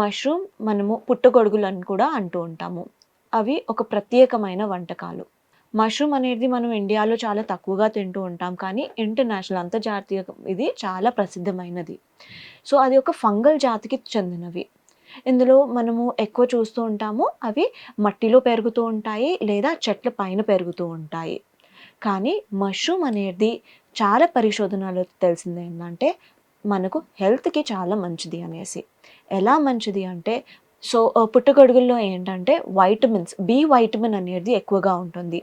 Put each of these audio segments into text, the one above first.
Mushroom మనము పుట్టగొడుగులు అని కూడా అంటూ ఉంటాము. అవి ఒక ప్రత్యేకమైన వంటకాలు. మష్రూమ్ అనేది మనం ఇండియాలో చాలా తక్కువగా తింటూ ఉంటాం. కానీ ఇంటర్నేషనల్ అంతర్జాతీయ ఇది చాలా ప్రసిద్ధమైనది. సో అది ఒక ఫంగల్ జాతికి చెందినవి. ఇందులో మనము ఎక్కువ చూస్తూ ఉంటాము. అవి మట్టిలో పెరుగుతూ ఉంటాయి లేదా చెట్ల పైన పెరుగుతూ ఉంటాయి. కానీ మష్రూమ్ అనేది చాలా పరిశోధనలో తెలిసింది ఏంటంటే మనకు హెల్త్కి చాలా మంచిది అనేసి. ఎలా మంచిది అంటే సో పుట్టగొడుగుల్లో ఏంటంటే వైటమిన్స్ బి వైటమిన్ అనేది ఎక్కువగా ఉంటుంది.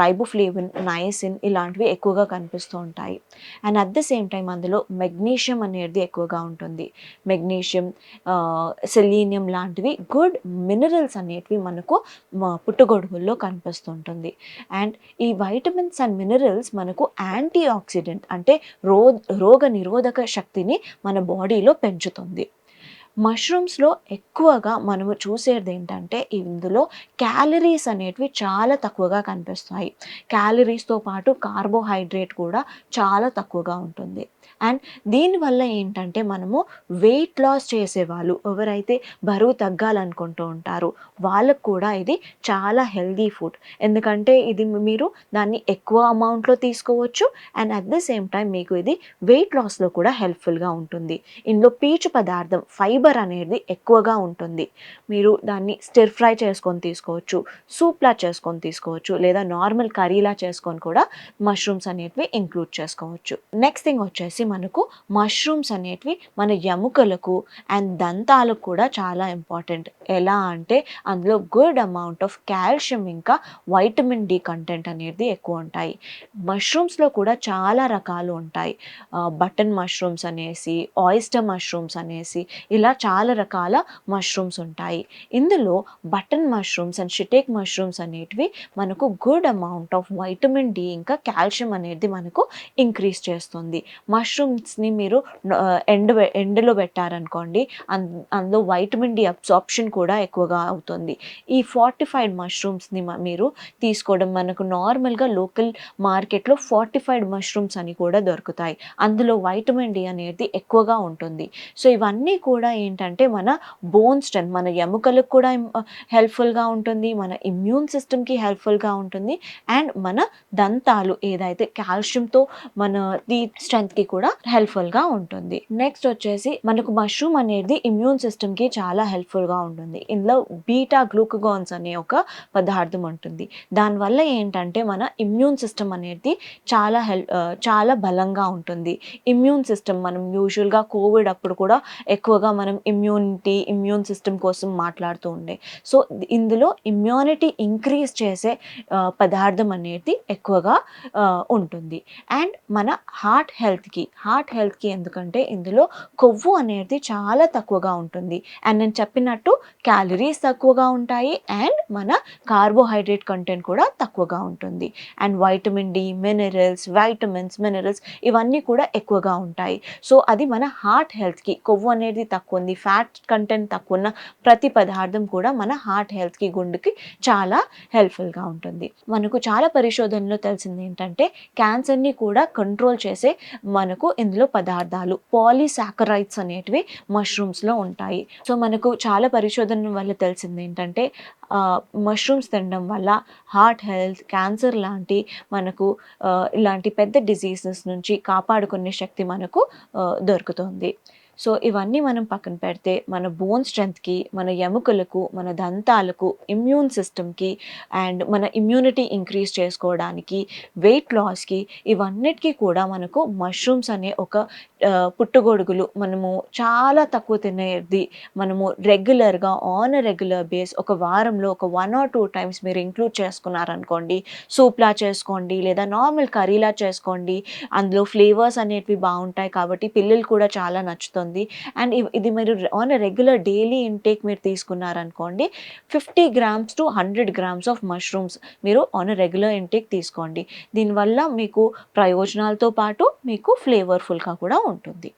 రైబోఫ్లేవిన్ నయసిన్ ఇలాంటివి ఎక్కువగా కనిపిస్తూ ఉంటాయి. And at the same time అందులో మెగ్నీషియం అనేది ఎక్కువగా ఉంటుంది. మెగ్నీషియం సెలీనియం లాంటివి గుడ్ మినరల్స్ అనేటివి మనకు పుట్టగొడుగుల్లో కనిపిస్తుంటుంది. అండ్ ఈ వైటమిన్స్ అండ్ మినరల్స్ మనకు యాంటీ ఆక్సిడెంట్ అంటే రో రోగ నిరోధక శక్తిని మన బాడీలో పెంచుతుంది. మష్రూమ్స్లో ఎక్కువగా మనము చూసేది ఏంటంటే ఇందులో క్యాలరీస్ అనేటివి చాలా తక్కువగా కనిపిస్తాయి. క్యాలరీస్తో పాటు కార్బోహైడ్రేట్ కూడా చాలా తక్కువగా ఉంటుంది. అండ్ దీనివల్ల ఏంటంటే మనము వెయిట్ లాస్ చేసేవాళ్ళు. ఎవరైతే బరువు తగ్గాలనుకుంటూ ఉంటారో వాళ్ళకు కూడా ఇది చాలా హెల్దీ ఫుడ్ ఎందుకంటే ఇది మీరు దాన్ని ఎక్కువ అమౌంట్లో తీసుకోవచ్చు and at the same time మీకు ఇది వెయిట్ లాస్లో కూడా హెల్ప్ఫుల్గా ఉంటుంది. ఇందులో పీచు పదార్థం ఫైబర్ అనేది ఎక్కువగా ఉంటుంది. మీరు దాన్ని స్టిర్ ఫ్రై చేసుకొని తీసుకోవచ్చు సూప్లా చేసుకొని తీసుకోవచ్చు లేదా నార్మల్ కర్రీలా చేసుకొని కూడా మష్రూమ్స్ అనేటివి ఇంక్లూడ్ చేసుకోవచ్చు. నెక్స్ట్ థింగ్ వచ్చేసి మనకు మష్రూమ్స్ అనేటివి మన ఎముకలకు అండ్ దంతాలకు కూడా చాలా ఇంపార్టెంట్ ఎలా అంటే అందులో గుడ్ అమౌంట్ ఆఫ్ కాల్షియం ఇంకా వైటమిన్ డి కంటెంట్ అనేది ఎక్కువ ఉంటాయి. మష్రూమ్స్లో కూడా చాలా రకాలు ఉంటాయి. బటన్ మష్రూమ్స్ అనేసి ఆయిస్టర్ మష్రూమ్స్ అనేసి ఇలా చాలా రకాల మష్రూమ్స్ ఉంటాయి. ఇందులో button mushrooms and shiitake mushrooms అనేటివి మనకు good amount of vitamin D ఇంకా కాల్షియం అనేది మనకు ఇంక్రీజ్ చేస్తుంది. మష్రూమ్స్ని మీరు ఎండ ఎండలో పెట్టారనుకోండి అందులో వైటమిన్ డి అబ్జార్ప్షన్ కూడా ఎక్కువగా అవుతుంది. ఈ ఫార్టిఫైడ్ మష్రూమ్స్ని మీరు తీసుకోవడం మనకు నార్మల్గా లోకల్ మార్కెట్లో ఫార్టిఫైడ్ మష్రూమ్స్ అని కూడా దొరుకుతాయి. అందులో వైటమిన్ డి అనేది ఎక్కువగా ఉంటుంది. సో ఇవన్నీ కూడా ఏంటంటే మన బోన్ స్ట్రెంత్ మన ఎముకలకు కూడా హెల్ప్ఫుల్గా ఉంటుంది మన ఇమ్యూన్ సిస్టమ్కి హెల్ప్ఫుల్గా ఉంటుంది అండ్ మన దంతాలు ఏదైతే కాల్షియంతో మన ది స్ట్రెంత్కి కూడా హెల్ప్ఫుల్గా ఉంటుంది. నెక్స్ట్ వచ్చేసి మనకు మష్రూమ్ అనేది ఇమ్యూన్ సిస్టమ్కి చాలా హెల్ప్ఫుల్గా ఉంటుంది. ఇందులో బీటా గ్లూకగాన్స్ అనే ఒక పదార్థం ఉంటుంది. దానివల్ల ఏంటంటే మన ఇమ్యూన్ సిస్టమ్ అనేది చాలా హెల్ప్ చాలా బలంగా ఉంటుంది. ఇమ్యూన్ సిస్టమ్ మనం యూజువల్గా కోవిడ్ అప్పుడు కూడా ఎక్కువగా మనం ఇమ్యూనిటీ ఇమ్యూన్ సిస్టమ్ కోసం మాట్లాడుతూ ఉండే. సో ఇందులో ఇమ్యూనిటీ ఇంక్రీజ్ చేసే పదార్థం అనేది ఎక్కువగా ఉంటుంది. అండ్ మన హార్ట్ హెల్త్కి హార్ట్ హెల్త్కి ఎందుకంటే ఇందులో కొవ్వు అనేది చాలా తక్కువగా ఉంటుంది. అండ్ నేను చెప్పినట్టు క్యాలరీస్ తక్కువగా ఉంటాయి అండ్ మన కార్బోహైడ్రేట్ కంటెంట్ కూడా తక్కువగా ఉంటుంది. And vitamin D minerals vitamins minerals ఇవన్నీ కూడా ఎక్కువగా ఉంటాయి. సో అది మన హార్ట్ హెల్త్కి కొవ్వు అనేది తక్కువ ఉంది ఫ్యాట్ కంటెంట్ తక్కువ ఉన్న ప్రతి పదార్థం కూడా మన హార్ట్ హెల్త్కి గుండెకి చాలా హెల్ప్ఫుల్గా ఉంటుంది. మనకు చాలా పరిశోధనలో తెలిసింది ఏంటంటే క్యాన్సర్ని కూడా కంట్రోల్ చేసే మన మనకు ఇందులో పదార్థాలు పాలీసాకరైట్స్ అనేటివి మష్రూమ్స్లో ఉంటాయి. సో మనకు చాలా పరిశోధన వల్ల తెలిసింది ఏంటంటే మష్రూమ్స్ తినడం వల్ల హార్ట్ హెల్త్ క్యాన్సర్ లాంటి మనకు ఇలాంటి పెద్ద డిసీజెస్ నుంచి కాపాడుకునే శక్తి మనకు దొరుకుతుంది. సో ఇవన్నీ మనం పక్కన పెడితే మన బోన్ స్ట్రెంత్కి మన ఎముకలకు మన దంతాలకు ఇమ్యూన్ సిస్టమ్కి అండ్ మన ఇమ్యూనిటీ ఇంక్రీజ్ చేసుకోవడానికి వెయిట్ లాస్కి ఇవన్నిటికీ కూడా మనకు మష్రూమ్స్ అనే ఒక పుట్టగొడుగులు మనము చాలా తక్కువ తినేది. మనము రెగ్యులర్గా ఆన్ రెగ్యులర్ బేస్ ఒక వారంలో ఒక వన్ ఆర్ టూ టైమ్స్ మీరు ఇంక్లూడ్ చేసుకున్నారనుకోండి సూప్లా చేసుకోండి లేదా నార్మల్ కర్రీలా చేసుకోండి. అందులో ఫ్లేవర్స్ అనేటివి బాగుంటాయి కాబట్టి పిల్లలు కూడా చాలా నచ్చుతుంది. అండ్ ఇది మీరు ఆన్ రెగ్యులర్ డైలీ ఇంటేక్ మీరు తీసుకున్నారనుకోండి fifty grams to hundred grams of mushrooms మీరు ఆన్ రెగ్యులర్ ఇంటేక్ తీసుకోండి. దీనివల్ల మీకు ప్రయోజనాలతో పాటు మీకు ఫ్లేవర్ఫుల్గా కూడా ఉంటుంది.